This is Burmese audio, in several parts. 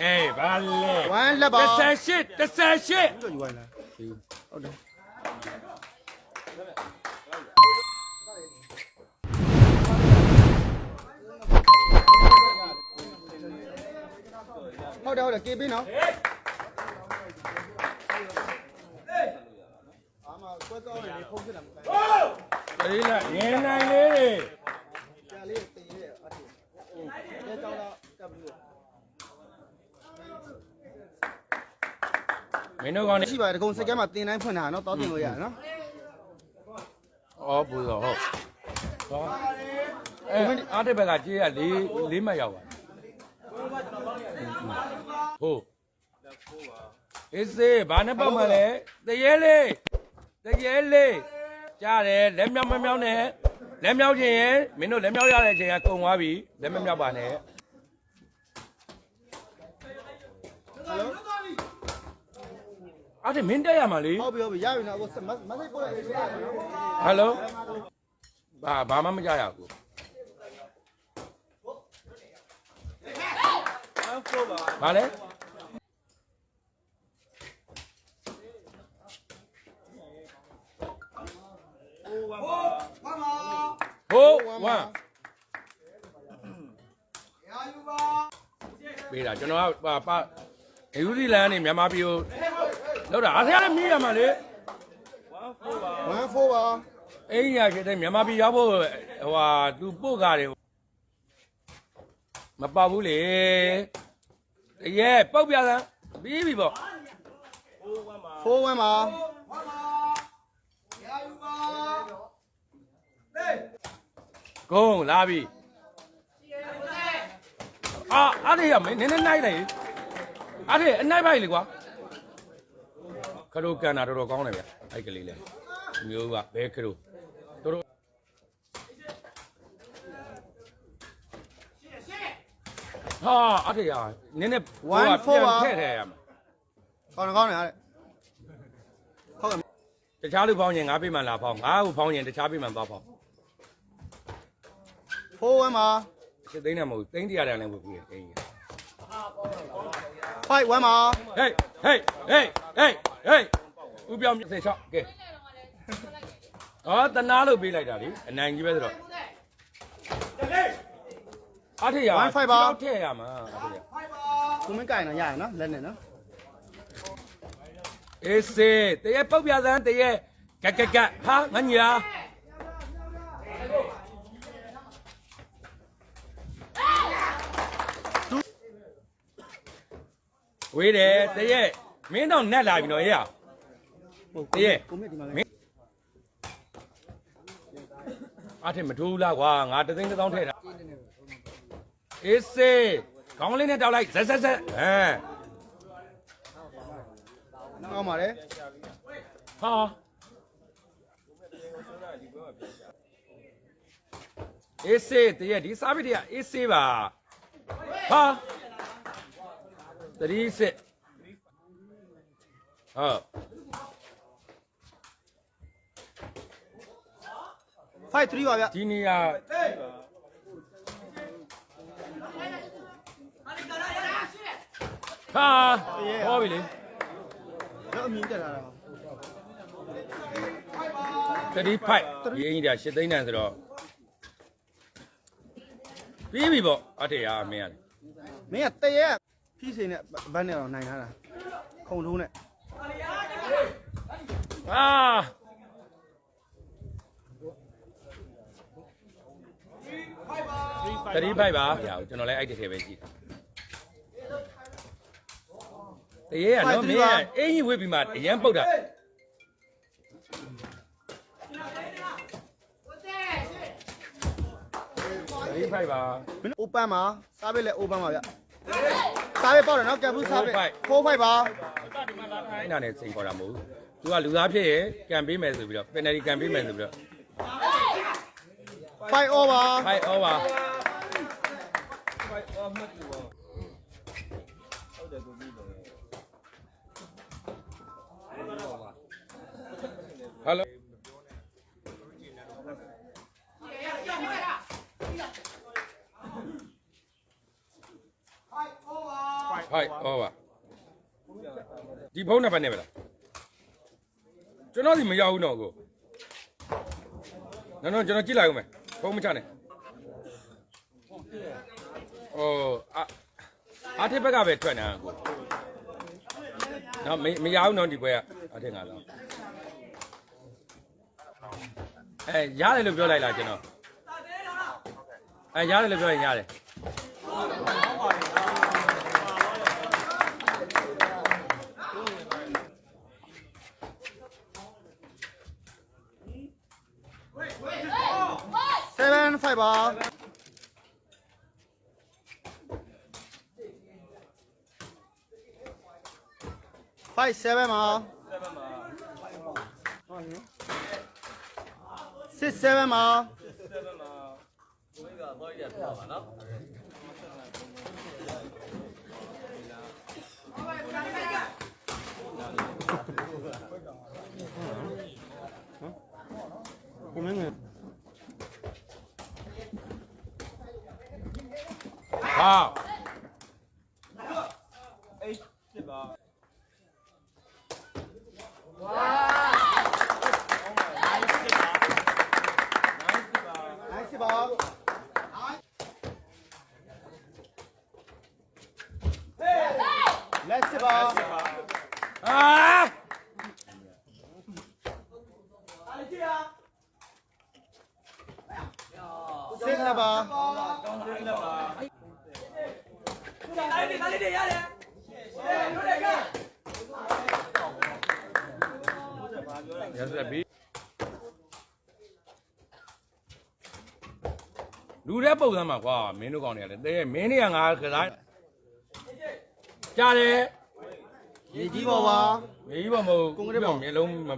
ဟေးဘာလဲဝမ်းလက်ပါ38 38ပြီးတော့ယူလိုက်လားဟုတ်တယ်ဟုတ်တယ်ဟုတ်တယ်ကေပေးနော်အာမကွက်ကောင်းနေလေဖုန်းဖြစ်တာမကန်ဒီလားငင်းနိုင်လေးတွေ ဆရာလေးတင်ရဲ့အတူအဲကြောင်းတော့ကပ်ပြီးတော့ မ င်းတို့ကောင်းနေရှိပါတယ်ဒီကုန်းစကဲမှာတင်တိုင်းဖွင့်တာနော်တောင်းတင်လို့ရတယ်နော်ဩဘူတော့ဟုတ်ဟောအဲအားတစ်ဘက်ကကြေးရလေးလေးမှတ်ရောက်ပါဟုတ်အေးစေးဘာနဲ့ပတ်မှလဲတရေလေးတရေလေးကြားတယ်လက်မြောက်မမြောက်နဲ့လက်မြောက်ခြင်းရင်မင်းတို့လက်မြောက်ရတဲ့အချိန်ကကုန်သွားပြီလက်မမြောက်ပါနဲ့ အားတစ်မင်းတက်ရမှာလေဟုတ်ပြီဟုတ်ပြီရပြီနော်အခုမမစိတ်ပို့လိုက်ပြီနော်ဟယ်လိုဘာဘာမှမကြရဘူးဘာလဲဟိုးဝမ်ပေးတာကျွန်တော်ကပါပါနယူးဇီလန်နေမြန်မာပြည်ကို လောက်တာအားရလည်းမြည်ရမှာလေ1 4ပါအဲ့ဒီရခဲ့တဲ့မြန်မာပြည်ရောက်ဖို့ဟိုဟာသူပို့ကားတယ်မပေါက်ဘူးလေတရဲပုတ်ပြစမ်းပြီးပြီပေါ့4 1ပါဂုံးလာပြီအာအဲ့ဒီရမင်းနည်းနည်းနိုင်လိုက်အဲ့ဒီအနိုင်ပိုက်လေကွာ ခရိုကန်တာတော်တော်ကောင်းတယ်ဗျအဲ့ကလေးလေမျိုးကဘဲခရိုတော်တော်ဟာအဲ့ဒီရနည်းနည်းထည့်ထည့်ရမှာကောင်းတယ်ကောင်းတယ်အဲ့ဟုတ်ကဲ့တခြားလူဖောင်းရင်ငါးပေးမှလာဖောင်းငါ့ကိုဖောင်းရင်တခြားပေးမှသွားဖောင်း4 1ပါစစ်သိန်းနဲ့မဟုတ်သိန်းတရားတန်လည်းဝယ်ပြီးတယ်သိန်းကြီး5 1ပါဟေးဟေးဟေးဟေး ဟေးဥပြောင်းစေချောက်ကဲဟောတနာလို့ပေးလိုက်တာလေအနိုင်ကြီးပဲဆိုတော့အထေရတော့ထည့်ရမှာအထေရသူမင်းကင်တော့ရရနော်လက်နဲ့နော်အေးစေးတရေပုတ်ပြစမ်းတရေကက်ကက်ကက်ဟာငါညီလားဝေးတယ်တရေ မင်းတော့နက်လာပြီနော်ဟေ့ရဟုတ်တရေကိုမြင့်ဒီမှာမင်းအထင်မထိုးဘူးလားကွာငါတသိန်းတစ်သောင်းထည့်တာအေးစေးခေါင်းလေးနဲ့တောက်လိုက်ဇက်ဇက်ဇက်ဟမ်ကောင်းပါတယ်ဟာအေးစေးတရက်ဒီစားပြီးတည်းအေးစေးပါဟာတတိစစ် ဟုတ်5 3ပါဗျဒီနေရာဟာဟောပြီလေတော့အမြင်တက်လာတာတတိဖိုက်ဒီအင်ကြီးတာရှစ်သိန်းတန်ဆိုတော့ပြီးပြီပေါ့အထေရမင်းရတယ်မင်းကတရေဖြီးစိန်နဲ့ဘန်းနဲ့တော့နိုင်ထားတာခုံထုံးနဲ့ အာတတိဖိုက်ပါဗျာကျွန်တော်လည်းအဲ့တစ်ထည်ပဲကြည့်တရေကနော်မင်းကအင်ကြီးဝေးပြီးမှအရန်ပုတ်တာတတိဖိုက်ပါမင်း open ပါစားပဲလဲ open ပါဗျ စားပဲပေါ့တယ်နော်ကပ်ဘူးစားပဲ4 5ပါအဲ့နာနဲ့စိန်ခေါ်တာမဟုတ်ဘူး။ तू ကလူသားဖြစ်ရင်ကံပေးမယ်ဆိုပြီးတော့ penalty ကံပေးမယ်ဆိုပြီးတော့5 over fight over ဟယ် 5 over ဖိုက်ဟောပါဒီဖုန်းနံပါတ်နဲ့ပဲလားကျွန်တော်ဒီမရောက်ဘူးတော့ကိုနော်နော်ကျွန်တော်ကြည့်လိုက်ဦးမယ်ဖုန်းမချနဲ့ဟိုအာအားတစ်ဘက်ကပဲထွက်နေတာကိုနော်မမရဘူးနော်ဒီဘွဲကအထင်ကလားအဲရတယ်လို့ပြောလိုက်လားကျွန်တော်အဲရတယ်လို့ပြောရင်ရတယ် 7 5ပါ5 7ပါ6 7ပါကိုမင်းငယ် ဟာနိုင်ပါလက်စပါအာစစ်နပါ ရစဘီလူတဲ့ပုံစံမှာကွာမင်းတို့ကောင်းနေရတယ်တဲ့မင်းတွေကငါကစားကြားတယ်ရေကြီးပါပါမေကြီးပါမဟုတ်ကိုကလေးပေါ့မျက်လုံးမ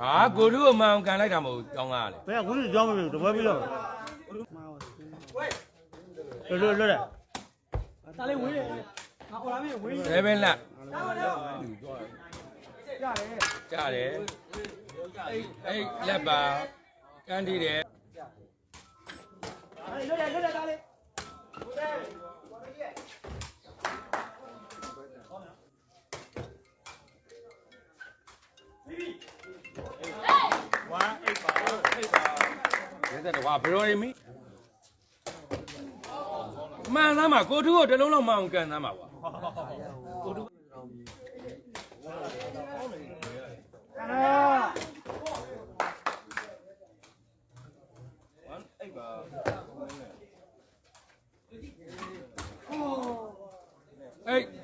ဟာကိုတို့အမှန်ကန်လိုက်တာမဟုတ်ကောင်းကားလေဘယ်ကခုနကြောင်းမပြီတပွဲပြီးတော့လွတ်လွတ်လွတ်တယ်7လက် ကြားတယ်အဲ့အဲ့လက်ပါကန်းတီးတယ်ရဲတဲ့ကွာဘယ်လိုရမီမှန်သားမှာကိုထုကိုတစ်လုံးလောက်မှအောင်ကန်သားမှာကွာ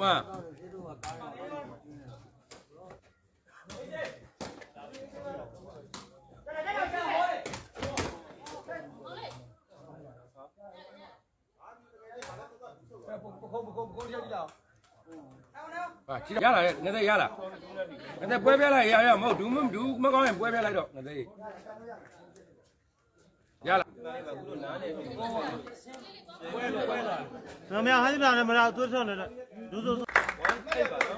Hey, one. ဟာချီရလာငါတဲ့ရလာငါတဲ့ပွဲပြလိုက်ရရမဟုတ်ဘူးမဘူးမကောင်းရင်ပွဲပြလိုက်တော့ငါတဲ့ရလာမမဟာဒီမှာလည်းမလားသွေးဆော င်းတယ်ဒူးစိုးရအဲ့ထောက်လိ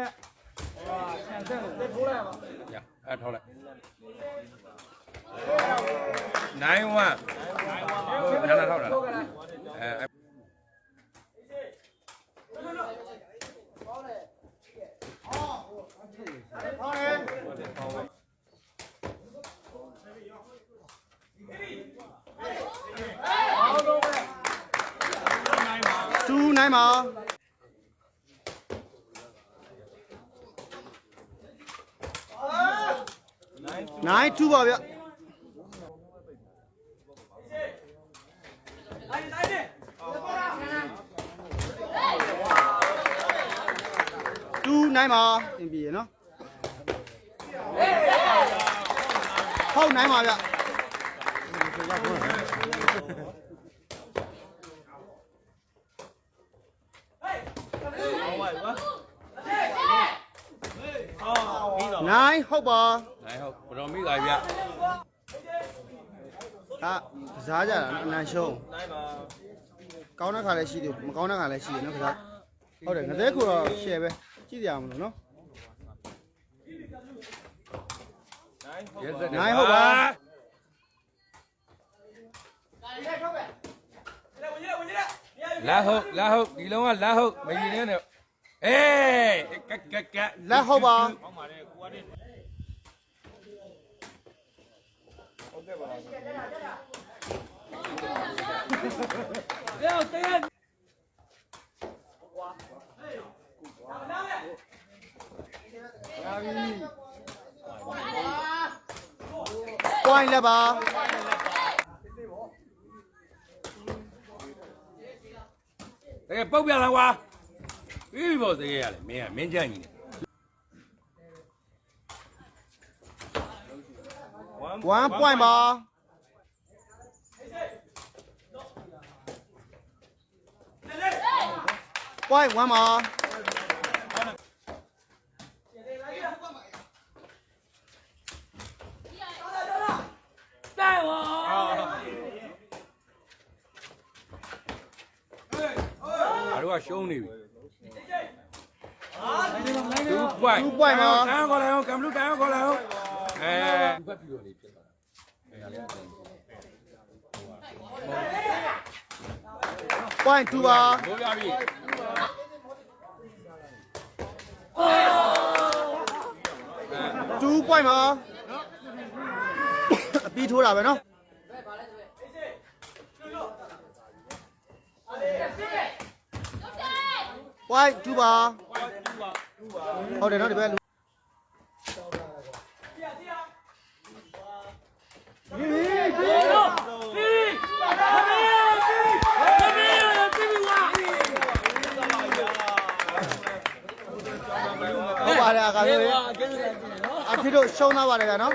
ု က်9 1နာနာထောက်တာအဲ2နိုင်ပါ နိုင်2ပါဗျတူနိုင်ပါသင်ပြီရနော်ဟုတ်နိုင်ပါဗျ နိုင်ဟုတ်ပါနိုင်ဟုတ်ဘရောမိသားဗျဒါကစားကြတာနော်အနန်ရှုံးကောင်းတဲ့ခါလည်းရှိတယ်မကောင်းတဲ့ခါလည်းရှိတယ်နော်ကစားဟုတ်တယ်ငသေးခုတော့ရှယ်ပဲကြည့်ကြရမလို့နော်နိုင်ဟုတ်ပါလာဟုတ်လာဟုတ်ဒီလုံးကလာဟုတ်မကြီးနဲ့အေး ကက်ကက်ကက်လက်ဟုတ်ပါပွိုင်းလက်ပါတကယ်ပု တ်ပြလာကွာပြီးပြီပေါ့တကယ်ရတယ်မင်းကမင်းကြညီနေ1 point ပါပွိုင်း1ပါငါတို့ကရှုံးနေပြီ2 point 2 point ပါတန်းခေါ်လိုက်အောင်ကံဘလူးတန်းခေါ်လိုက်အောင်အဲဘက်ပြီးတော့နေဖြစ်သွား point 2ပါဘိုးပြပြီ2 point ပါအပြီးထိုးတာပဲ နော်ပွိုင်း2ပါဟုတ်တယ်နော်ဒီဘက်လူဟုတ်ပါတယ်အခါမျိုးရေအခါတို့ရှုံးသွားပါတယ်ဗျာနော်